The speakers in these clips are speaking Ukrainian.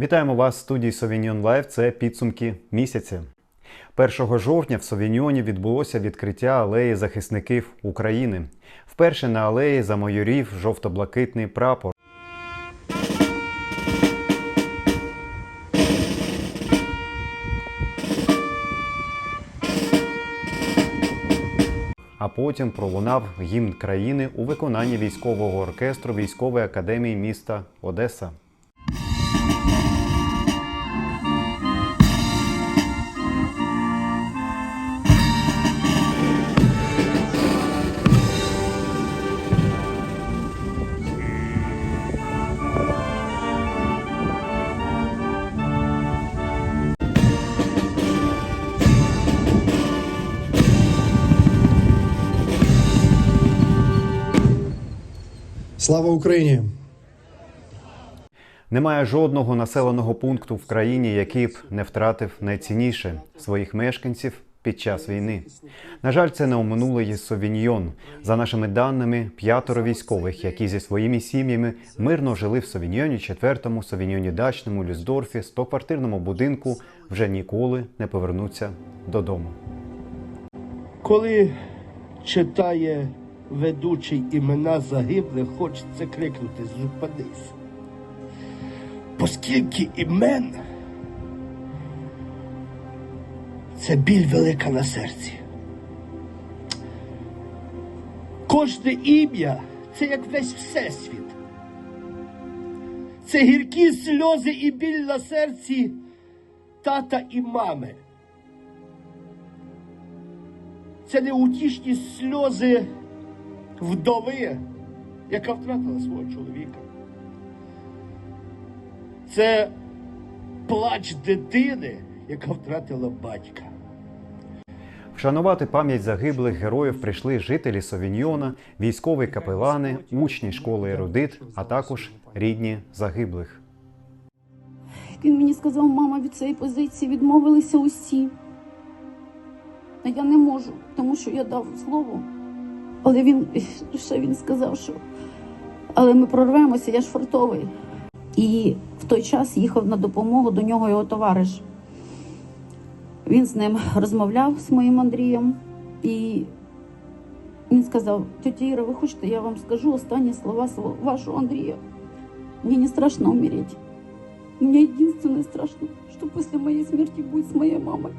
Вітаємо вас в студії Совіньон Лайв. Це підсумки місяця. 1 жовтня в Совіньоні відбулося відкриття алеї захисників України. Вперше на алеї замайорів жовто-блакитний прапор. А потім пролунав гімн країни у виконанні військового оркестру військової академії міста Одеса. Слава Україні! Немає жодного населеного пункту в країні, який б не втратив найцінніше своїх мешканців під час війни. На жаль, це не оминуло і Совіньйон. За нашими даними, п'ятеро військових, які зі своїми сім'ями мирно жили в Совіньйоні, четвертому, Совіньйоні дачному, Люсдорфі, стоквартирному будинку, вже ніколи не повернуться додому. Коли читає ведучий імена загиблих, хочеться крикнути зупинись. Оскільки імен це біль велика на серці. Кожне ім'я це як весь всесвіт. Це гіркі сльози і біль на серці тата і мами. Це неутішні сльози вдови, яка втратила свого чоловіка. Це плач дитини, яка втратила батька. Вшанувати пам'ять загиблих героїв прийшли жителі Совіньйона, військові капелани, учні школи ерудит, а також рідні загиблих. Він мені сказав, мама, від цієї позиції відмовилися усі. А я не можу, тому що я дав слово. Але він ще він сказав, що але ми прорвемося, я ж фартовий. І в той час їхав на допомогу до нього його товариш. Він з ним розмовляв з моїм Андрієм, і він сказав: тетя Іра, ви хочете, я вам скажу останні слова вашого Андрія. Мені не страшно умереть. Мне единственное страшно, что после моей смерти будет с моей мамой.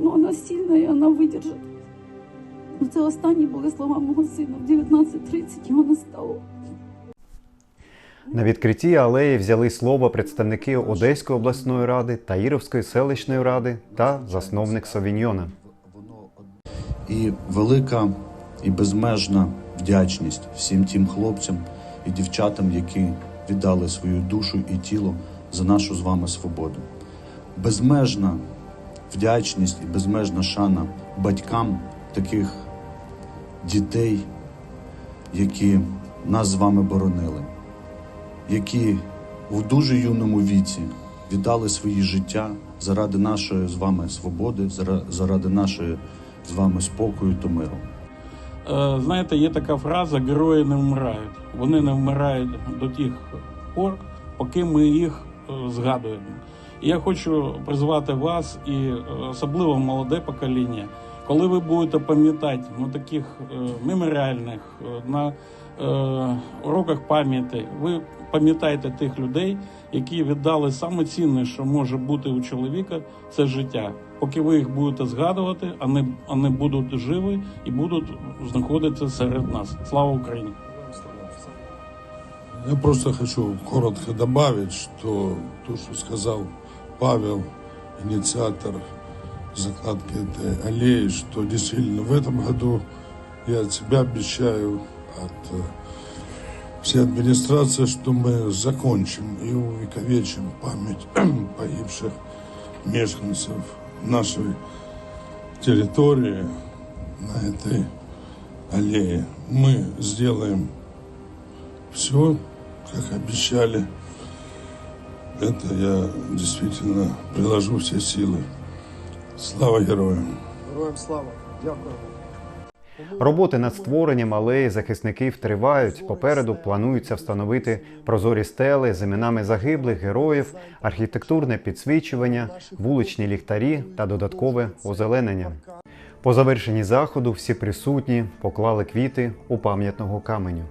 Но она сильная, и она выдержит. Ну, Це останні були слова мого сина. В 19.30 його не стало. На відкритті алеї взяли слово представники Одеської обласної ради, Таїровської селищної ради та засновник Совіньйона. І велика і безмежна вдячність всім тим хлопцям і дівчатам, які віддали свою душу і тіло за нашу з вами свободу. Безмежна вдячність і безмежна шана батькам таких дітей, які нас з вами боронили, які в дуже юному віці віддали свої життя заради нашої з вами свободи, заради нашої з вами спокою та миру. Е, Знаєте, є така фраза герої не вмирають. Вони не вмирають до тих пор, поки ми їх е, згадуємо. Я хочу призвати вас і е, особливо молоде покоління, коли ви будете пам'ятати на таких е, меморіальних, е, на е, уроках пам'яті, ви пам'ятаєте тих людей, які віддали саме цінне, що може бути у чоловіка, це життя. Поки ви їх будете згадувати, вони, вони будуть живі і будуть знаходитися серед нас. Слава Україні! Я просто хочу коротко добавить, что то, что сказал Павел, инициатор закладки этой аллеи, что действительно в этом году я от себя обещаю, от э, всей администрации, что мы закончим и увековечим память погибших мешканцев нашей территории на этой аллее. Мы сделаем все, как обещали. Это я действительно приложу все силы. Слава героям! Героям слава! Дякую. Роботи над створенням алеї захисників тривають. Попереду планується встановити прозорі стели з іменами загиблих героїв, архітектурне підсвічування, вуличні ліхтарі та додаткове озеленення. По завершенні заходу всі присутні поклали квіти у пам'ятного каменю.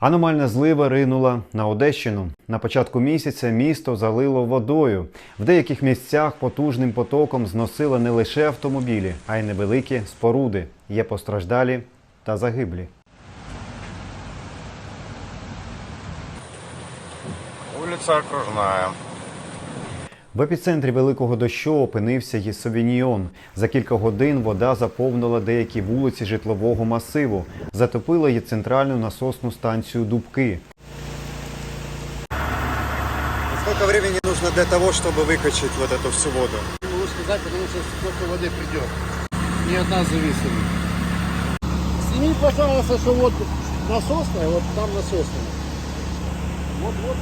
Аномальна злива ринула на Одещину. На початку місяця місто залило водою. В деяких місцях потужним потоком зносило не лише автомобілі, а й невеликі споруди. Є постраждалі та загиблі. Улица Окружная. В епіцентрі великого дощу опинився Єсовіньйон. За кілька годин вода заповнила деякі вулиці житлового масиву, затопила її центральну насосну станцію Дубки. Сколько времени нужно для того, чтобы выкачать вот эту всю воду? Не могу сказать, потому что сколько воды придет. Не от нас зависит. Сними, пожалуйста, что вот насосная, вот там насосная. Вот-вот.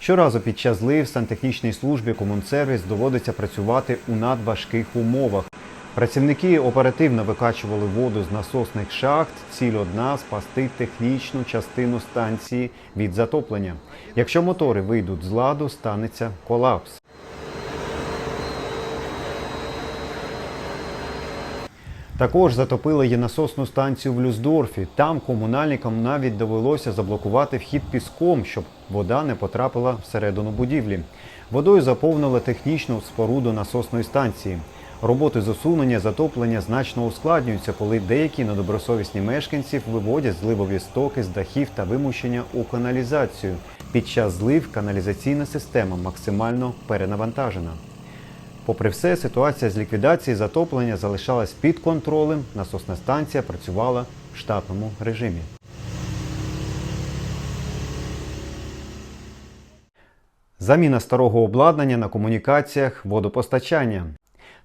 Щоразу під час злив сантехнічній службі комунсервіс доводиться працювати у надважких умовах. Працівники оперативно викачували воду з насосних шахт. Ціль одна спасти технічну частину станції від затоплення. Якщо мотори вийдуть з ладу, станеться колапс. Також затопили її насосну станцію в Люсдорфі. Там комунальникам навіть довелося заблокувати вхід піском, щоб вода не потрапила всередину будівлі. Водою заповнили технічну споруду насосної станції. Роботи з усунення затоплення значно ускладнюються, коли деякі недобросовісні мешканці виводять зливові стоки з дахів та вимущення у каналізацію. Під час злив каналізаційна система максимально перенавантажена. Попри все, ситуація з ліквідації затоплення залишалась під контролем. Насосна станція працювала в штатному режимі. Заміна старого обладнання на комунікаціях водопостачання.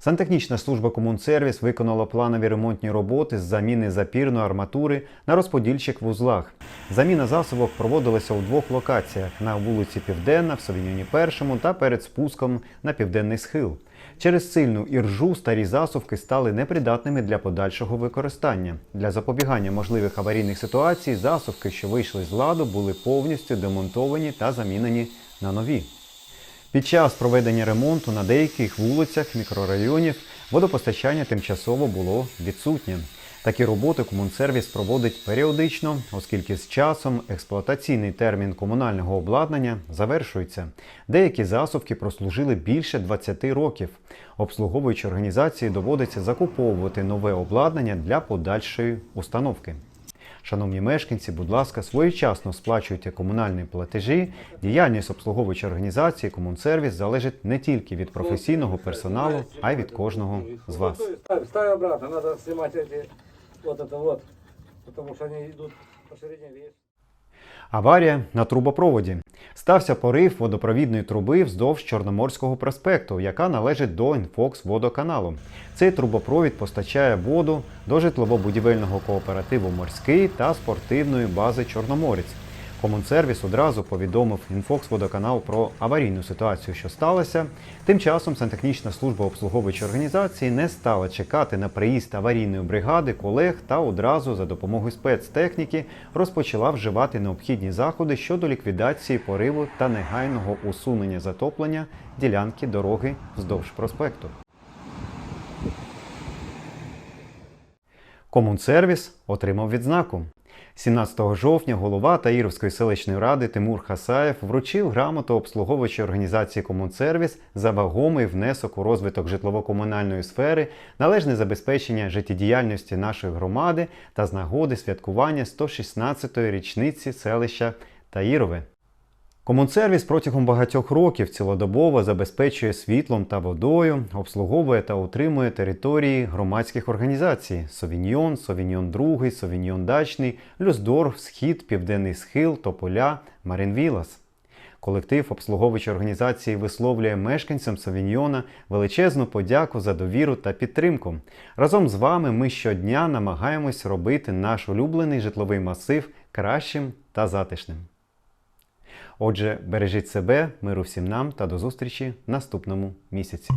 Сантехнічна служба Комунсервіс виконала планові ремонтні роботи з заміни запірної арматури на розподільчих вузлах. Заміна засобок проводилася у двох локаціях на вулиці Південна в Совіньоні Першому та перед спуском на південний схил. Через сильну іржу старі засувки стали непридатними для подальшого використання. Для запобігання можливих аварійних ситуацій засувки, що вийшли з ладу, були повністю демонтовані та замінені на нові. Під час проведення ремонту на деяких вулицях мікрорайонів водопостачання тимчасово було відсутнє. Такі роботи комунсервіс проводить періодично, оскільки з часом експлуатаційний термін комунального обладнання завершується. Деякі засувки прослужили більше 20 років. Обслуговуючі організації доводиться закуповувати нове обладнання для подальшої установки. Шановні мешканці, будь ласка, своєчасно сплачуйте комунальні платежі. Діяльність обслуговуючої організації Комунсервіс залежить не тільки від професійного персоналу, а й від кожного з вас. Ставь, обратно, треба знімати эти, вот это вот, потому что они идут по ширине весь. Аварія на трубопроводі. Стався порив водопровідної труби вздовж Чорноморського проспекту, яка належить до Інфокс водоканалу. Цей трубопровід постачає воду до житлово-будівельного кооперативу Морський та спортивної бази Чорноморець. Комунсервіс одразу повідомив Інфокс водоканал про аварійну ситуацію, що сталося. Тим часом сантехнічна служба обслуговуючої організації не стала чекати на приїзд аварійної бригади колег та одразу за допомогою спецтехніки розпочала вживати необхідні заходи щодо ліквідації пориву та негайного усунення затоплення ділянки дороги вздовж проспекту. Комунсервіс отримав відзнаку. 17 жовтня голова Таїровської селищної ради Тимур Хасаєв вручив грамоту обслуговуючої організації Комунсервіс за вагомий внесок у розвиток житлово-комунальної сфери, належне забезпечення життєдіяльності нашої громади та з нагоди святкування 116-ї річниці селища Таїрове. Комунсервіс протягом багатьох років цілодобово забезпечує світлом та водою, обслуговує та утримує території громадських організацій: Совіньйон, Совіньйон Другий, Совіньйон Дачний, Люсдорф, Схід, Південний Схил, Тополя, Марінвілас. Колектив обслуговуючої організації висловлює мешканцям Совіньйона величезну подяку за довіру та підтримку. Разом з вами ми щодня намагаємось робити наш улюблений житловий масив кращим та затишним. Отже, бережіть себе, миру всім нам та до зустрічі в наступному місяці.